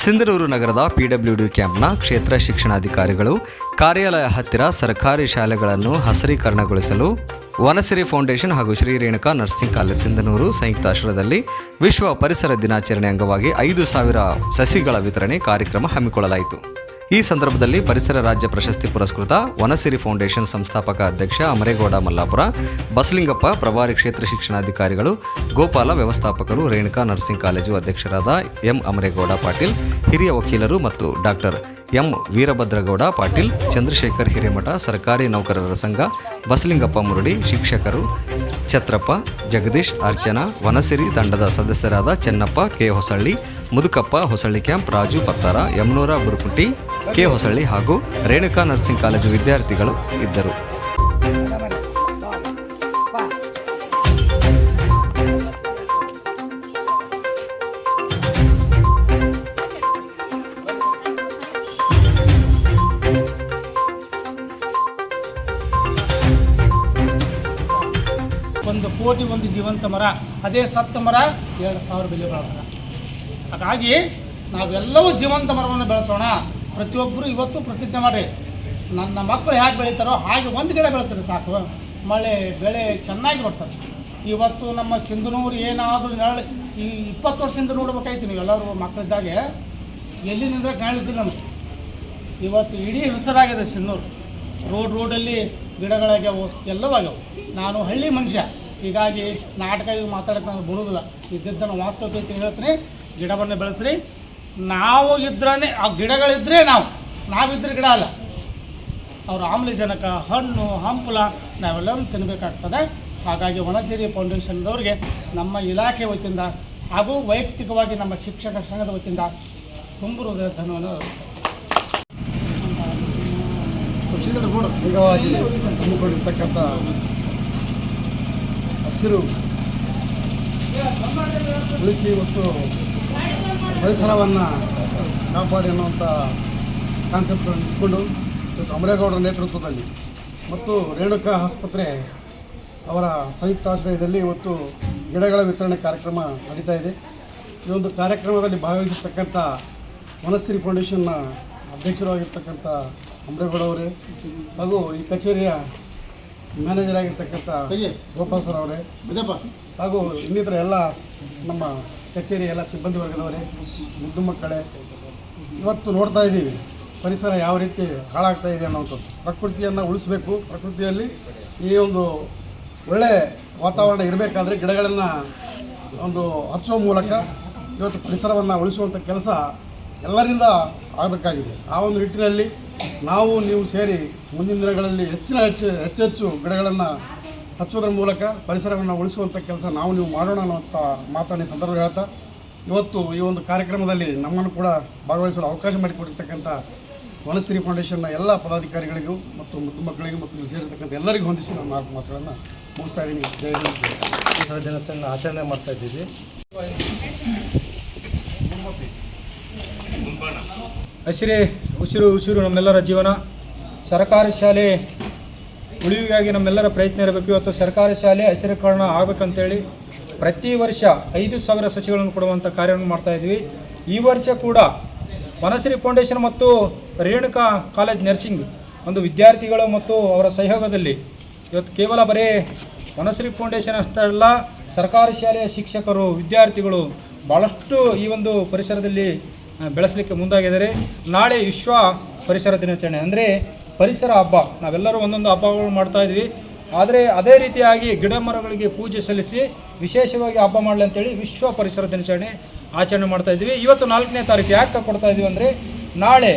Sindhanur ನಗರದ PWD ಕ್ಯಾಂಪ್ನ ಕ್ಷೇತ್ರ ಶಿಕ್ಷಣಾಧಿಕಾರಿಗಳು ಕಾರ್ಯಾಲಯ ಹತ್ತಿರ ಸರ್ಕಾರಿ ಶಾಲೆಗಳನ್ನು ಹಸರೀಕರಣಗೊಳಿಸಲು ವನಸಿರಿ ಫೌಂಡೇಶನ್ ಹಾಗೂ ಶ್ರೀ ರೇಣುಕಾ ನರ್ಸಿಂಗ್ ಕಾಲೇಜ್ ಸಿಂಧನೂರು ಸಂಯುಕ್ತಾಶ್ರಯದಲ್ಲಿ ವಿಶ್ವ ಪರಿಸರ ದಿನಾಚರಣೆ ಅಂಗವಾಗಿ ಐದು ಸಾವಿರ ಸಸಿಗಳ ವಿತರಣೆ ಕಾರ್ಯಕ್ರಮ ಹಮ್ಮಿಕೊಳ್ಳಲಾಯಿತು. ಈ ಸಂದರ್ಭದಲ್ಲಿ ಪರಿಸರ ರಾಜ್ಯ ಪ್ರಶಸ್ತಿ ಪುರಸ್ಕೃತ ವನಸಿರಿ ಫೌಂಡೇಶನ್ ಸಂಸ್ಥಾಪಕ ಅಧ್ಯಕ್ಷ ಅಮರೇಗೌಡ ಮಲ್ಲಾಪುರ, ಬಸಲಿಂಗಪ್ಪ ಪ್ರಭಾರಿ ಕ್ಷೇತ್ರ ಶಿಕ್ಷಣಾಧಿಕಾರಿಗಳು, ಗೋಪಾಲ ವ್ಯವಸ್ಥಾಪಕರು, ರೇಣುಕಾ ನರ್ಸಿಂಗ್ ಕಾಲೇಜು ಅಧ್ಯಕ್ಷರಾದ ಎಂ ಅಮರೇಗೌಡ ಪಾಟೀಲ್, ಹಿರಿಯ ವಕೀಲರು ಮತ್ತು ಡಾಕ್ಟರ್ ಎಂ ವೀರಭದ್ರಗೌಡ ಪಾಟೀಲ್, ಚಂದ್ರಶೇಖರ್ ಹಿರೇಮಠ, ಸರ್ಕಾರಿ ನೌಕರರ ಸಂಘ, ಬಸಲಿಂಗಪ್ಪ ಮುರುಡಿ, ಶಿಕ್ಷಕರು ಛತ್ರಪ್ಪ, ಜಗದೀಶ್ ಅರ್ಚನಾ, ವನಸಿರಿ ತಂಡದ ಸದಸ್ಯರಾದ Channappa K Hosalli, Mudukappa Hosalli camp Raju Pattar Yamanur Burukunti K Hosalli ಹಾಗೂ ರೇಣುಕಾ ನರ್ಸಿಂಗ್ ಕಾಲೇಜು ವಿದ್ಯಾರ್ಥಿಗಳು ಇದ್ದರು. ಒಂದು ಕೋಟಿ ಒಂದು ಜೀವಂತ ಮರ, ಅದೇ ಸತ್ತ ಮರ, ಎರಡು ಸಾವಿರ ಬೆಲೆ ಬಾಳೋ ಮರ. ಹಾಗಾಗಿ ನಾವೆಲ್ಲವೂ ಜೀವಂತ ಮರವನ್ನು ಬೆಳೆಸೋಣ. ಪ್ರತಿಯೊಬ್ಬರು ಇವತ್ತು ಪ್ರತಿಜ್ಞೆ ಮಾಡಿ ನನ್ನ ಮಕ್ಕಳು ಹೇಗೆ ಬೆಳೀತಾರೋ ಹಾಗೆ ಒಂದು ಗಿಡ ಬೆಳೆಸ್ರಿ ಸಾಕು. ಮಳೆ, ಬೆಳೆ ಚೆನ್ನಾಗಿ ಬರ್ತದೆ. ಇವತ್ತು ನಮ್ಮ ಸಿಂಧನೂರು ಏನಾದರೂ ನೆರಳು, ಈ ಇಪ್ಪತ್ತು ವರ್ಷದಿಂದ ನೋಡ್ಬೇಕಾಯ್ತು ನೀವು ಎಲ್ಲರೂ ಮಕ್ಕಳಿದ್ದಾಗೆ. ಎಲ್ಲಿ ನಿಂದ್ರೆ ನೆರಳಿದ್ದು ನಮಗೆ. ಇವತ್ತು ಇಡೀ ಹೆಸರಾಗಿದೆ ಸಿಂಧನೂರು ರೋಡ್ ರೋಡಲ್ಲಿ ಗಿಡಗಳಾಗ್ಯಾವು, ಎಲ್ಲವೂ ಆಗ್ಯಾವು. ನಾನು ಹಳ್ಳಿ ಮನುಷ್ಯ. ಹೀಗಾಗಿ ನಾಟಕ ಮಾತಾಡೋಕೆ ನಾನು ಬರೋದಿಲ್ಲ ಇದ್ದಿದ್ದನ್ನು ವಾಸ್ತವತೆ ಹೇಳ್ತೀನಿ. ಗಿಡವನ್ನು ಬೆಳೆಸ್ರಿ. ನಾವು ಇದ್ರೇ ಆ ಗಿಡಗಳಿದ್ದರೆ ನಾವು, ನಾವಿದ್ರೆ ಗಿಡ ಅಲ್ಲ. ಅವರು ಆಮ್ಲಜನಕ ಹಣ್ಣು, ಹಂಪಲ, ನಾವೆಲ್ಲರೂ ತಿನ್ನಬೇಕಾಗ್ತದೆ ಹಾಗಾಗಿ ವನಸಿರಿ ಫೌಂಡೇಶನ್ದವ್ರಿಗೆ ನಮ್ಮ ಇಲಾಖೆ ವತಿಯಿಂದ ಹಾಗೂ ವೈಯಕ್ತಿಕವಾಗಿ ನಮ್ಮ ಶಿಕ್ಷಕ ಸಂಘದ ವತಿಯಿಂದ ತುಂಬ ಧನವನ್ನು ಹಸಿರು ಉಳಿಸಿ ಮತ್ತು ಪರಿಸರವನ್ನು ಕಾಪಾಡಿ ಅನ್ನುವಂಥ ಕಾನ್ಸೆಪ್ಟನ್ನು ಇಟ್ಕೊಂಡು ಇವತ್ತು ಅಮರೇಗೌಡರ ನೇತೃತ್ವದಲ್ಲಿ ಮತ್ತು ರೇಣುಕಾ ಆಸ್ಪತ್ರೆ ಅವರ ಸಂಯುಕ್ತಾಶ್ರಯದಲ್ಲಿ ಇವತ್ತು ಗಿಡಗಳ ವಿತರಣೆ ಕಾರ್ಯಕ್ರಮ ನಡೀತಾ ಇದೆ. ಈ ಒಂದು ಕಾರ್ಯಕ್ರಮದಲ್ಲಿ ಭಾಗವಹಿಸಿರ್ತಕ್ಕಂಥ ಮನಸ್ಸಿರಿ ಫೌಂಡೇಶನ್ನ ಅಧ್ಯಕ್ಷರಾಗಿರ್ತಕ್ಕಂಥ ಅಮರೇಗೌಡ ಅವರೇ ಹಾಗೂ ಈ ಕಚೇರಿಯ ಮ್ಯಾನೇಜರ್ ಆಗಿರ್ತಕ್ಕಂಥ ಗೋಪಾಲ್ ಸರ್ ಅವರೇ ಹಾಗೂ ಇನ್ನಿತರ ಎಲ್ಲ ನಮ್ಮ ಕಚೇರಿಯ ಎಲ್ಲ ಸಿಬ್ಬಂದಿ ವರ್ಗದವರೇ, ಮುದ್ದು ಮಕ್ಕಳೇ, ಇವತ್ತು ನೋಡ್ತಾ ಇದ್ದೀವಿ, ಪರಿಸರ ಯಾವ ರೀತಿ ಹಾಳಾಗ್ತಾ ಇದೆ ಅನ್ನೋವಂಥದ್ದು ಪ್ರಕೃತಿಯನ್ನು ಉಳಿಸಬೇಕು. ಪ್ರಕೃತಿಯಲ್ಲಿ ಈ ಒಂದು ಒಳ್ಳೆಯ ವಾತಾವರಣ ಇರಬೇಕಾದ್ರೆ ಗಿಡಗಳನ್ನು ಒಂದು ಹಚ್ಚುವ ಮೂಲಕ ಇವತ್ತು ಪರಿಸರವನ್ನು ಉಳಿಸುವಂಥ ಕೆಲಸ ಎಲ್ಲರಿಂದ ಆಗಬೇಕಾಗಿದೆ. ಆ ಒಂದು ನಿಟ್ಟಿನಲ್ಲಿ ನಾವು, ನೀವು ಸೇರಿ ಮುಂದಿನ ದಿನಗಳಲ್ಲಿ ಹೆಚ್ಚಿನ ಹೆಚ್ಚು ಹೆಚ್ಚೆಚ್ಚು ಗಿಡಗಳನ್ನು ಹಚ್ಚೋದ್ರ ಮೂಲಕ ಪರಿಸರವನ್ನು ಉಳಿಸುವಂಥ ಕೆಲಸ ನಾವು ನೀವು ಮಾಡೋಣ ಅನ್ನುವಂಥ ಮಾತನ್ನು ಈ ಸಂದರ್ಭ ಹೇಳ್ತಾ ಇವತ್ತು ಈ ಒಂದು ಕಾರ್ಯಕ್ರಮದಲ್ಲಿ ನಮ್ಮನ್ನು ಕೂಡ ಭಾಗವಹಿಸಲು ಅವಕಾಶ ಮಾಡಿಕೊಟ್ಟಿರ್ತಕ್ಕಂಥ ವನಶ್ರೀ ಫೌಂಡೇಶನ್ನ ಎಲ್ಲ ಪದಾಧಿಕಾರಿಗಳಿಗೂ ಮತ್ತು ಮುದ್ದು ಮಕ್ಕಳಿಗೂ ಮತ್ತು ಇಲ್ಲಿ ಸೇರಿರ್ತಕ್ಕಂಥ ಎಲ್ಲರಿಗೂ ಹೊಂದಿಸಿ ನಾನು ನಾಲ್ಕು ಮಾತುಗಳನ್ನು ಮುಗಿಸ್ತಾ ಇದ್ದೀನಿ. ಪರಿಸರ ದಿನಾಚರಣೆ ಆಚರಣೆ ಮಾಡ್ತಾ ಇದ್ದೀವಿ. ಹಸಿರೇ ಉಸಿರು ಉಸಿರು ನಮ್ಮೆಲ್ಲರ ಜೀವನ. ಸರ್ಕಾರಿ ಶಾಲೆ ಉಳಿವಿಗಾಗಿ ನಮ್ಮೆಲ್ಲರ ಪ್ರಯತ್ನ ಇರಬೇಕು. ಇವತ್ತು ಸರ್ಕಾರಿ ಶಾಲೆ ಹಸಿರೀಕರಣ ಆಗಬೇಕಂತೇಳಿ ಪ್ರತಿ ವರ್ಷ ಐದು ಸಾವಿರ ಸಸಿಗಳನ್ನು ಕೊಡುವಂಥ ಕಾರ್ಯವನ್ನು ಮಾಡ್ತಾ ಇದ್ವಿ. ಈ ವರ್ಷ ಕೂಡ ವನಶ್ರೀ ಫೌಂಡೇಶನ್ ಮತ್ತು ರೇಣುಕಾ ಕಾಲೇಜ್ ನರ್ಸಿಂಗ್ ಒಂದು ವಿದ್ಯಾರ್ಥಿಗಳು ಮತ್ತು ಅವರ ಸಹಯೋಗದಲ್ಲಿ ಇವತ್ತು ಕೇವಲ ಬರೀ ವನಶ್ರೀ ಫೌಂಡೇಶನ್ ಅಷ್ಟಲ್ಲ ಸರ್ಕಾರಿ ಶಾಲೆಯ ಶಿಕ್ಷಕರು, ವಿದ್ಯಾರ್ಥಿಗಳು ಭಾಳಷ್ಟು ಈ ಒಂದು ಪರಿಸರದಲ್ಲಿ ಬೆಳೆಸಲಿಕ್ಕೆ ಮುಂದಾಗಿದ್ದಾರೆ. ನಾಳೆ ವಿಶ್ವ ಪರಿಸರ ದಿನಾಚರಣೆ. ಅಂದರೆ ಪರಿಸರ ಹಬ್ಬ. ನಾವೆಲ್ಲರೂ ಒಂದೊಂದು ಹಬ್ಬಗಳು ಮಾಡ್ತಾ ಇದ್ವಿ. ಆದರೆ ಅದೇ ರೀತಿಯಾಗಿ ಗಿಡ ಮರಗಳಿಗೆ ಪೂಜೆ ಸಲ್ಲಿಸಿ ವಿಶೇಷವಾಗಿ ಹಬ್ಬ ಮಾಡಲಿ ಅಂತೇಳಿ ವಿಶ್ವ ಪರಿಸರ ದಿನಾಚರಣೆ ಆಚರಣೆ ಮಾಡ್ತಾ ಇದ್ವಿ. ಇವತ್ತು ನಾಲ್ಕನೇ ತಾರೀಕು ಯಾಕೆ ಕೊಡ್ತಾ ಇದ್ವಿ ಅಂದರೆ ನಾಳೆ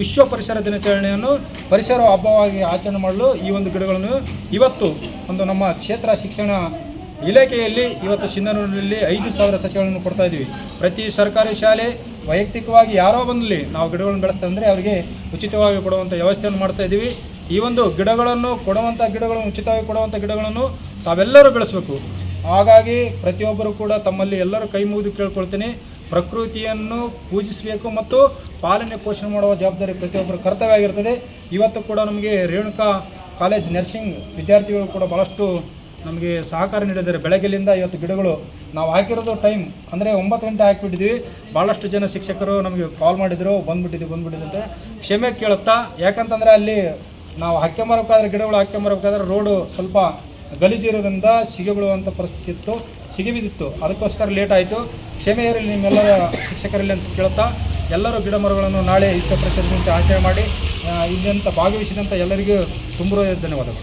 ವಿಶ್ವ ಪರಿಸರ ದಿನಾಚರಣೆಯನ್ನು ಪರಿಸರ ಹಬ್ಬವಾಗಿ ಆಚರಣೆ ಮಾಡಲು ಈ ಒಂದು ಗಿಡಗಳನ್ನು ಇವತ್ತು ಒಂದು ನಮ್ಮ ಕ್ಷೇತ್ರ ಶಿಕ್ಷಣ ಇಲಾಖೆಯಲ್ಲಿ ಇವತ್ತು ಸಿಂಧನೂರಿನಲ್ಲಿ ಐದು ಸಾವಿರ ಸಸಿಗಳನ್ನು ಕೊಡ್ತಾ ಇದ್ದೀವಿ ಪ್ರತಿ ಸರ್ಕಾರಿ ಶಾಲೆ ವೈಯಕ್ತಿಕವಾಗಿ ಯಾರೋ ಬಂದಲ್ಲಿ ನಾವು ಗಿಡಗಳನ್ನು ಬೆಳೆಸ್ತಾ ಅಂದರೆ ಅವರಿಗೆ ಉಚಿತವಾಗಿ ಕೊಡುವಂಥ ವ್ಯವಸ್ಥೆಯನ್ನು ಮಾಡ್ತಾ ಇದ್ದೀವಿ ಈ ಒಂದು ಗಿಡಗಳನ್ನು ಕೊಡುವಂಥ ಗಿಡಗಳನ್ನು, ಉಚಿತವಾಗಿ ಕೊಡುವಂಥ ಗಿಡಗಳನ್ನು ತಾವೆಲ್ಲರೂ ಬೆಳೆಸಬೇಕು. ಹಾಗಾಗಿ ಪ್ರತಿಯೊಬ್ಬರು ಕೂಡ ತಮ್ಮಲ್ಲಿ ಎಲ್ಲರೂ ಕೈ ಮುಗಿದು ಕೇಳ್ಕೊಳ್ತೀನಿ. ಪ್ರಕೃತಿಯನ್ನು ಪೂಜಿಸಬೇಕು ಮತ್ತು ಪಾಲನೆ ಪೋಷಣೆ ಮಾಡುವ ಜವಾಬ್ದಾರಿ ಪ್ರತಿಯೊಬ್ಬರ ಕರ್ತವ್ಯ ಆಗಿರ್ತದೆ. ಇವತ್ತು ಕೂಡ ನಮಗೆ ರೇಣುಕಾ ಕಾಲೇಜ್ ನರ್ಸಿಂಗ್ ವಿದ್ಯಾರ್ಥಿಗಳು ಕೂಡ ಭಾಳಷ್ಟು ನಮಗೆ ಸಹಕಾರ ನೀಡಿದ್ದಾರೆ. ಬೆಳಗ್ಗೆಲಿಂದ ಇವತ್ತು ಗಿಡಗಳು ನಾವು ಹಾಕಿರೋದು ಟೈಮ್ ಅಂದರೆ ಒಂಬತ್ತು ಗಂಟೆ ಹಾಕಿಬಿಟ್ಟಿದ್ವಿ. ಭಾಳಷ್ಟು ಜನ ಶಿಕ್ಷಕರು ನಮಗೆ ಕಾಲ್ ಮಾಡಿದರು. ಬಂದ್ಬಿಟ್ಟಿದ್ವಿ ಬಂದ್ಬಿಟ್ಟಿದೆ ಅಂತ ಕ್ಷಮೆ ಕೇಳುತ್ತಾ? ಯಾಕಂತಂದರೆ ಅಲ್ಲಿ ನಾವು ಹಾಕ್ಕೊಂಬರ್ಬೇಕಾದ್ರೆ ಗಿಡಗಳು ಹಾಕ್ಕೊಂಬರ್ಬೇಕಾದ್ರೆ ರೋಡು ಸ್ವಲ್ಪ ಗಲೀಜಿರೋದ್ರಿಂದ ಸಿಗಿ ಬೀಳುವಂಥ ಪರಿಸ್ಥಿತಿ ಇತ್ತು. ಸಿಗಿ ಬಿದ್ದಿತ್ತು. ಅದಕ್ಕೋಸ್ಕರ ಲೇಟ್ ಆಯಿತು. ಕ್ಷಮೆ ಇರಲಿ ನಿಮ್ಮೆಲ್ಲರ ಶಿಕ್ಷಕರಲ್ಲಿ ಅಂತ ಕೇಳುತ್ತಾ? ಎಲ್ಲರೂ ಗಿಡ ಮರಗಳನ್ನು ನಾಳೆ ವಿಶ್ವ ದಿನ ಆಚರಣೆ ಮಾಡಿ ಅಂತ ಭಾಗವಹಿಸಿದಂಥ ಎಲ್ಲರಿಗೂ ತುಂಬ ಧನ್ಯವಾದಗಳು.